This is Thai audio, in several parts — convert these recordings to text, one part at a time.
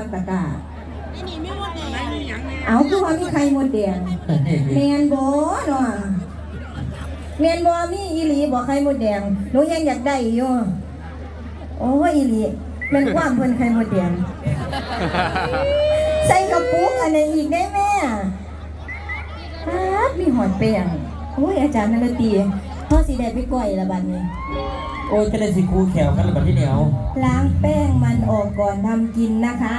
มักตะกร้าเอาคือว่ามีใครหมดแดงเมียนโบเนาะเมียนโบมีอีหลีบอกใครหมดแดงหนูยังอยากได้อยู่โอ้ยอีหลีเป็นความเพิ่นใครหมดแดงใส่กระปุกอันไหนอีกได้แม่ครับมีหอดแป้งโอ้ยอาจารย์นันตี พ่อสีแดงไปก่อยละบัดนี้โอ้ยจะได้สิครูแขวกันหรือเปล่าที่เหนียวล้างแป้งมันออกก่อนทำกินนะคะ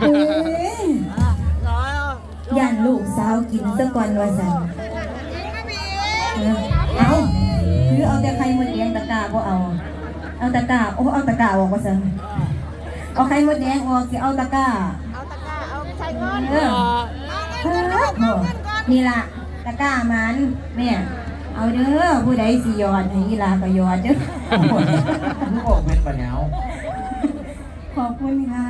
เฮ้ยย่านลูกสาวกินซะก่อนว่าสันเอาคือเอาแต่ไข่มดแดงตะก้าก็เอา เอาตะก้าโอ้เอาตะก้าออกว่าสันเอาไข่มดแดงออกสิเอาตะก้าเอาตะก้าเอาใส่เงินเออนี่ล่ะตะก้ามันแม่ เอาเด้อผู้ใดสิยอดให้อีลาก็ยอดเด้อลูกออกเป็นปะเหนียวขอบคุณค่ะ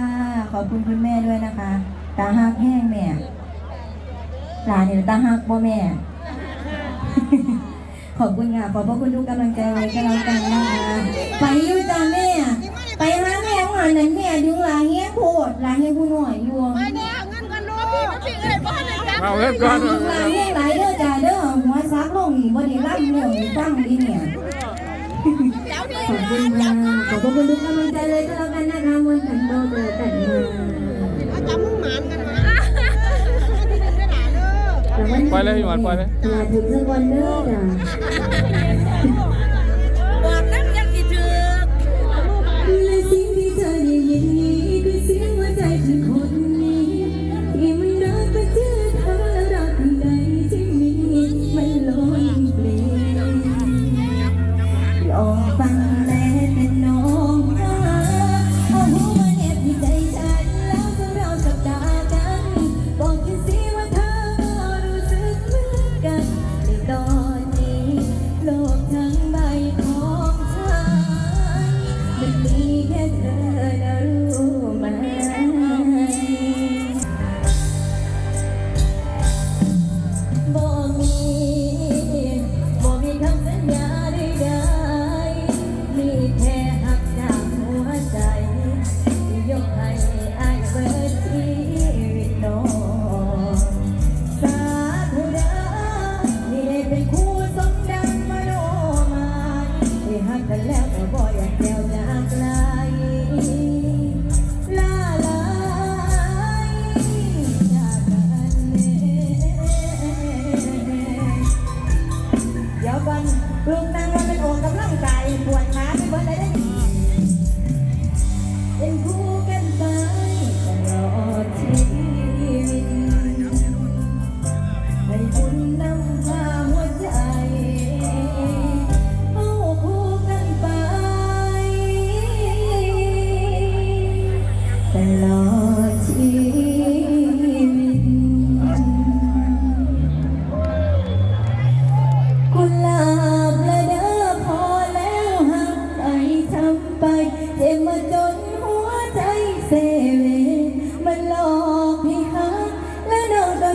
ขอบคุณคุณแม่ด้วยนะคะ ตาหักแห้งแม่หลานนี่ตาหักบ่แม่ ขอบคุณค่ะขอบพระคุณทุกกำลังใจไว้ก็แล้วกันนะคะไปอยู่จ้าแม่ ไปหาแม่หานั้นแม่ดึงหลานเงี้ยโพดหลานเงี้ยผู้หน่อยอยู่ เอ้ยบ้านเลยจ้ะเอาเงินก่อนหลายเรื่องหลายเด้อจ้าเด้อหัวซักลงนี่บ่ได้รับเรื่องนี่ฟังดีเนี่ยเดี๋ยวนี้ขอบคุณค่ะขอบคุณทุกกำลังใจเลยก็แล้วกันนะคะมวลขันโตเกิดกันมาเอาจับมึงหมานกันมาที่หนึ่งได้หนาเด้อแล้ววันนี้ปล่อยเลยพี่หวานปล่อยเลยลาถึงสักวันเด้อจ้า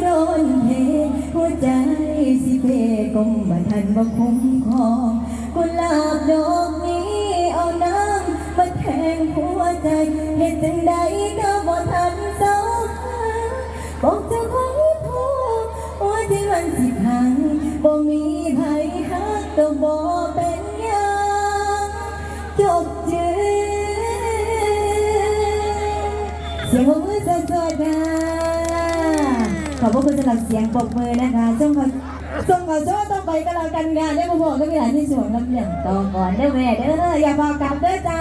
น้องก็โดนเทหัวใจสิเพกงมาทันบ่คุ้มครองกุหลาบดอกนี้เอาน้ำมาแทงหัวใจเหตุจังได สำหรับเสียงปรบมือนะคะส่งขอส่งขอโชว์ต่อไปก็แล้วกันงานได้มาบอกก็มีหลายที่สวนลำเลียงต่อก่อนได้แม่เด้ออย่าบอกกลับเด้อจ้า